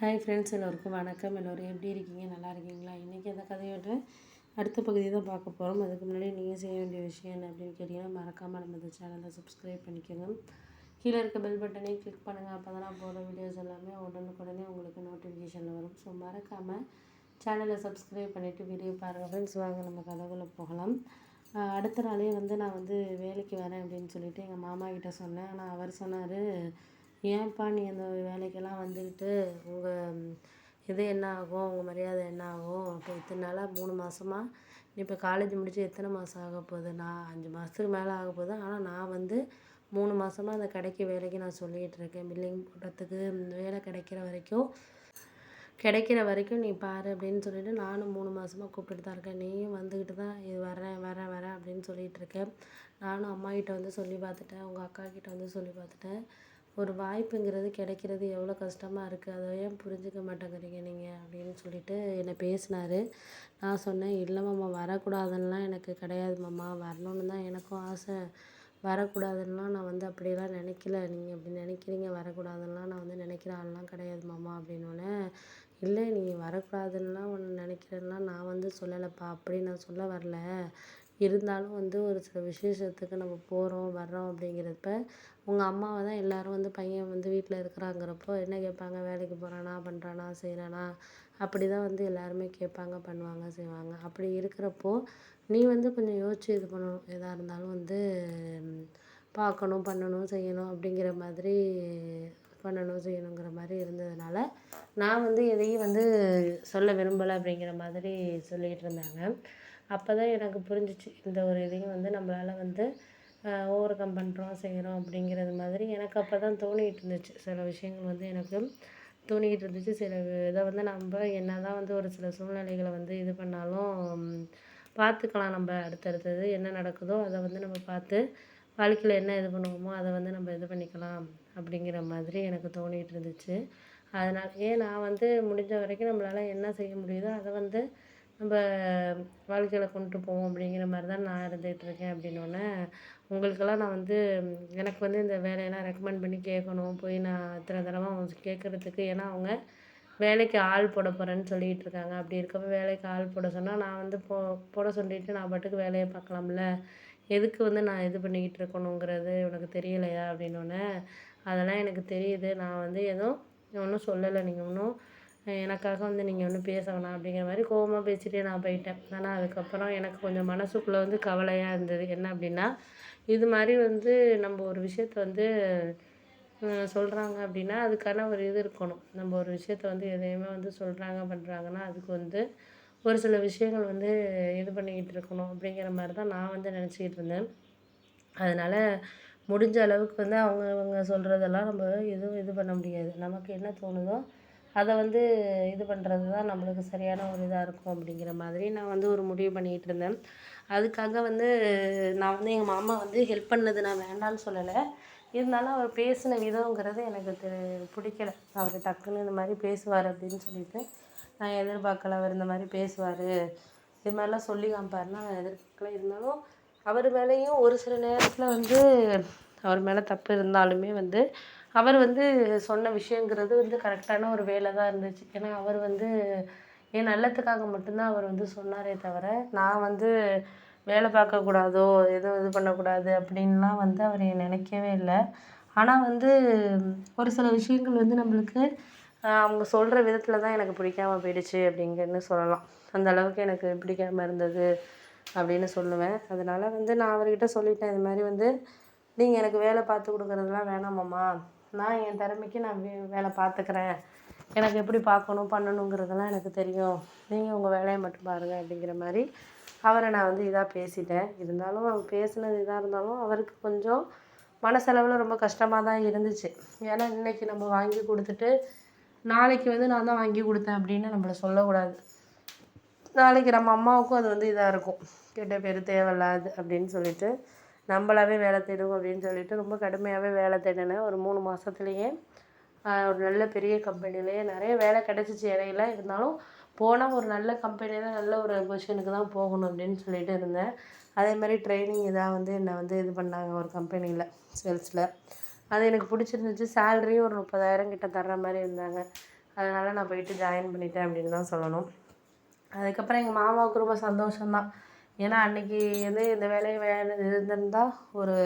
Hi friends எல்லோருக்கும் வணக்கம். எல்லோரும் எப்படி இருக்கீங்க? நல்லா இருக்கீங்களா? இன்றைக்கி அந்த கதையோட அடுத்த பகுதி தான் பார்க்க போகிறோம் அதுக்கு முன்னாடி நீங்கள் செய்ய வேண்டிய விஷயம் என்ன அப்படின்னு கேட்டிங்கன்னா மறக்காமல் நம்ம இந்த சேனலை சப்ஸ்கிரைப் பண்ணிக்கோங்க. கீழே இருக்க பெல் பட்டனே கிளிக் பண்ணுங்கள் அப்போ தான் நான் வீடியோஸ் எல்லாமே உடனுக்குடனே உங்களுக்கு நோட்டிஃபிகேஷனில் வரும். ஸோ மறக்காமல் சேனலை சப்ஸ்கிரைப் பண்ணிவிட்டு வீடியோ பாருங்கள் ஃப்ரெண்ட்ஸ் வாங்க நம்ம கதைக்குள்ளே போகலாம். அடுத்த நாளே வந்து நான் வந்து வேலைக்கு வரேன் அப்படின்னு சொல்லிட்டு எங்கள் மாமா கிட்டே சொன்னேன். ஆனால் அவர் சொன்னார் ஏன்ப்பா நீ அந்த வேலைக்கெல்லாம் வந்துக்கிட்டு உங்கள் இது என்ன ஆகும்? உங்கள் மரியாதை என்ன ஆகும்? இப்போ இத்தனை நாளாக மூணு மாதமா நீ இப்போ காலேஜ் முடித்து எத்தனை மாதம் ஆக போகுது? நான் அஞ்சு மாதத்துக்கு மேலே ஆக போகுது. ஆனால் நான் வந்து மூணு மாதமா அந்த கடைக்கு வேலைக்கு நான் சொல்லிகிட்டு இருக்கேன். பில்லிங் போடுறதுக்கு வேலை கிடைக்கிற வரைக்கும் கிடைக்கிற வரைக்கும் நீ பாரு அப்படின்னு சொல்லிட்டு நானும் மூணு மாதமாக கூப்பிட்டுட்டு தான் இருக்கேன். நீயும் வந்துக்கிட்டு தான் இது வரேன் வரேன் வரேன் அப்படின்னு சொல்லிகிட்டு இருக்கேன். நானும் அம்மாக்கிட்ட வந்து சொல்லி பார்த்துட்டேன். உங்கள் அக்காகிட்ட வந்து சொல்லி பார்த்துட்டேன். ஒரு வாய்ப்புங்கிறது கிடைக்கிறது எவ்வளோ கஷ்டமாக இருக்குது அதை ஏன் புரிஞ்சுக்க மாட்டேங்கிறீங்க நீங்கள் அப்படின்னு சொல்லிட்டு என்னை பேசினார். நான் சொன்னேன் இல்லை மாமா வரக்கூடாதுன்னெலாம் எனக்கு கிடையாது மாமா வரணுன்னு தான் எனக்கும் ஆசை. வரக்கூடாதுன்னெலாம் நான் வந்து அப்படியெல்லாம் நினைக்கல. நீங்கள் அப்படி நினைக்கிறீங்க வரக்கூடாதுன்னெலாம் நான் வந்து நினைக்கிற ஆள்லாம் கிடையாது மாமா அப்படின்னோடனே இல்லை நீங்கள் வரக்கூடாதுன்னெலாம் ஒன்று நினைக்கிறேன்னா நான் வந்து சொல்லலைப்பா. அப்படி நான் சொல்ல வரல. இருந்தாலும் வந்து ஒரு சில விசேஷத்துக்கு நம்ம போகிறோம் வர்றோம் அப்படிங்கிறப்ப உங்கள் அம்மாவை தான் எல்லோரும் வந்து பையன் வந்து வீட்டில் இருக்கிறாங்கிறப்போ என்ன கேட்பாங்க? வேலைக்கு போகிறானா பண்ணுறானா செய்கிறானா அப்படி தான் வந்து எல்லாருமே கேட்பாங்க பண்ணுவாங்க செய்வாங்க. அப்படி இருக்கிறப்போ நீ வந்து கொஞ்சம் யோசிச்சு இது பண்ணணும். எதாக இருந்தாலும் வந்து பார்க்கணும் பண்ணணும் செய்யணும் அப்படிங்கிற மாதிரி பண்ணணும் செய்யணுங்கிற மாதிரி இருந்ததுனால நான் வந்து எதையும் வந்து சொல்ல விரும்பலை அப்படிங்கிற மாதிரி சொல்லிகிட்டு இருந்தாங்க. அப்போ தான் எனக்கு புரிஞ்சிச்சு இந்த ஒரு இதையும் வந்து நம்மளால் வந்து ஓவர் கம் பண்ணுறோம் செய்கிறோம் அப்படிங்கிறது மாதிரி எனக்கு அப்போ தான் தோணிகிட்டு இருந்துச்சு. சில விஷயங்கள் வந்து எனக்கு தோணிக்கிட்டு இருந்துச்சு. சில இதை வந்து நம்ம என்ன தான் வந்து ஒரு சில சூழ்நிலைகளை வந்து இது பண்ணாலும் பார்த்துக்கலாம் நம்ம அடுத்தடுத்தது என்ன நடக்குதோ அதை வந்து நம்ம பார்த்து வாழ்க்கையில் என்ன இது பண்ணுவோமோ அதை வந்து நம்ம இது பண்ணிக்கலாம் அப்படிங்கிற மாதிரி எனக்கு தோணிகிட்டு இருந்துச்சு. அதனாலேயே நான் வந்து முடிஞ்ச வரைக்கும் நம்மளால் என்ன செய்ய முடியுதோ அதை வந்து நம்ம வாழ்க்கையில் கொண்டுட்டு போவோம் அப்படிங்கிற மாதிரி தான் நான் இருந்துகிட்ருக்கேன் அப்படின்னோடனே உங்களுக்கெல்லாம் நான் வந்து எனக்கு வந்து இந்த வேலையெல்லாம் ரெக்கமெண்ட் பண்ணி கேட்கணும். போய் நான் இத்தனை தடவை அவங்க கேட்குறதுக்கு ஏன்னா அவங்க வேலைக்கு ஆள் போட போகிறேன்னு சொல்லிகிட்டு இருக்காங்க. அப்படி இருக்கப்போ வேலைக்கு ஆள் போட சொன்னால் நான் வந்து போ போட சொல்லிட்டு நான் பாட்டுக்கு வேலையை பார்க்கலாம்ல. எதுக்கு வந்து நான் இது பண்ணிக்கிட்டு இருக்கணுங்கிறது உனக்கு தெரியலையா அப்படின்னோடனே அதெல்லாம் எனக்கு தெரியுது. நான் வந்து எதுவும் ஒன்றும் சொல்லலை. நீங்கள் ஒன்றும் எனக்காக வந்து நீங்கள் ஒன்றும் பேச வேணாம் அப்படிங்கிற மாதிரி கோவமாக பேசிட்டே நான் போயிட்டேன். ஆனால் அதுக்கப்புறம் எனக்கு கொஞ்சம் மனசுக்குள்ளே வந்து கவலையாக இருந்தது. என்ன அப்படின்னா இது மாதிரி வந்து நம்ம ஒரு விஷயத்த வந்து சொல்கிறாங்க அப்படின்னா அதுக்கான ஒரு இது இருக்கணும். நம்ம ஒரு விஷயத்த வந்து எதையுமே வந்து சொல்கிறாங்க பண்ணுறாங்கன்னா அதுக்கு வந்து ஒரு சில விஷயங்கள் வந்து இது பண்ணிக்கிட்டு இருக்கணும் அப்படிங்கிற மாதிரி தான் நான் வந்து நினச்சிக்கிட்டு இருந்தேன். அதனால் முடிஞ்ச அளவுக்கு வந்து அவங்க அவங்க சொல்கிறதெல்லாம் நம்ம எதுவும் இது பண்ண முடியாது. நமக்கு என்ன தோணுதோ அதை வந்து இது பண்ணுறது தான் நம்மளுக்கு சரியான ஒரு இதாக இருக்கும் அப்படிங்கிற மாதிரி நான் வந்து ஒரு முடிவு பண்ணிகிட்டு இருந்தேன். அதுக்காக வந்து நான் வந்து எங்கள் மாமா வந்து ஹெல்ப் பண்ணது நான் வேண்டான்னு சொல்லலை. இருந்தாலும் அவர் பேசின விதங்கிறது எனக்கு தெ- பிடிக்கல. அவர் டக்குன்னு இந்த மாதிரி பேசுவார் அப்படின்னு சொல்லிட்டு நான் எதிர்பார்க்கல அவர் இந்த மாதிரி பேசுவார். இது மாதிரிலாம் சொல்லி காமிப்பாருன்னா நான் எதிர்பார்க்கல. இருந்தாலும் அவர் மேலேயும் ஒரு சில நேரத்தில் வந்து அவர் மேலே தப்பு இருந்தாலுமே வந்து அவர் வந்து சொன்ன விஷயங்கிறது வந்து கரெக்டான ஒரு வேலை தான் இருந்துச்சு. ஏன்னா அவர் வந்து என் நல்லத்துக்காக மட்டும்தான் அவர் வந்து சொன்னாரே தவிர நான் வந்து வேலை பார்க்கக்கூடாதோ எதுவும் இது பண்ணக்கூடாது அப்படின்லாம் வந்து அவர் நினைக்கவே இல்லை. ஆனால் வந்து ஒரு சில விஷயங்கள் வந்து நம்மளுக்கு அவங்க சொல்கிற விதத்தில் தான் எனக்கு பிடிக்காம போயிடுச்சு அப்படிங்கன்னு சொல்லலாம். அந்த அளவுக்கு எனக்கு பிடிக்காம இருந்தது அப்படின்னு சொல்லுவேன். அதனால் வந்து நான் அவர்கிட்ட சொல்லிட்டேன் இது மாதிரி வந்து நீங்கள் எனக்கு வேலை பார்த்து கொடுக்குறதுலாம் வேணாமாம்மா நான் என் திறமைக்கு நான் வே வேலை பார்த்துக்கிறேன். எனக்கு எப்படி பார்க்கணும் பண்ணணுங்கிறதெல்லாம் எனக்கு தெரியும். நீங்கள் உங்கள் வேலையை மட்டும் பாருங்கள் அப்படிங்கிற மாதிரி அவரை நான் வந்து இதாக பேசிட்டேன். இருந்தாலும் அவர் பேசுனது இதாக இருந்தாலும் அவருக்கு கொஞ்சம் மனசளவில் ரொம்ப கஷ்டமாக தான் இருந்துச்சு. ஏன்னா இன்றைக்கி நம்ம வாங்கி கொடுத்துட்டு நாளைக்கு வந்து நான் தான் வாங்கி கொடுத்தேன் அப்படின்னு நம்மள சொல்லக்கூடாது. நாளைக்கு நம்ம அம்மாவுக்கும் அது வந்து இதாக இருக்கும். கெட்ட பேர் தேவையில்லாது அப்படின்னு சொல்லிட்டு நம்மளாவே வேலை தேடுவோம் அப்படின்னு சொல்லிட்டு ரொம்ப கடுமையாகவே வேலை தேடினேன். ஒரு மூணு மாதத்துலேயே ஒரு நல்ல பெரிய கம்பெனிலேயே நிறைய வேலை கிடச்சிச்சு இடையில. இருந்தாலும் போனால் ஒரு நல்ல கம்பெனியில் நல்ல ஒரு பொசிஷனுக்கு தான் போகணும் அப்படின்னு சொல்லிட்டு இருந்தேன். அதே மாதிரி ட்ரைனிங் இதாக வந்து என்னை வந்து இது பண்ணாங்க ஒரு கம்பெனியில் சேல்ஸில் அது எனக்கு பிடிச்சிருந்துச்சு. சேலரியும் ஒரு முப்பதாயிரம் கிட்ட தர்ற மாதிரி இருந்தாங்க. அதனால் நான் போயிட்டு ஜாயின் பண்ணிட்டேன் அப்படின்னு தான் சொல்லணும். அதுக்கப்புறம் எங்கள் மாமாவுக்கு ரொம்ப சந்தோஷம்தான். ஏன்னா அன்றைக்கி வந்து இந்த வேலையை வேலை இருந்திருந்தால் ஒரு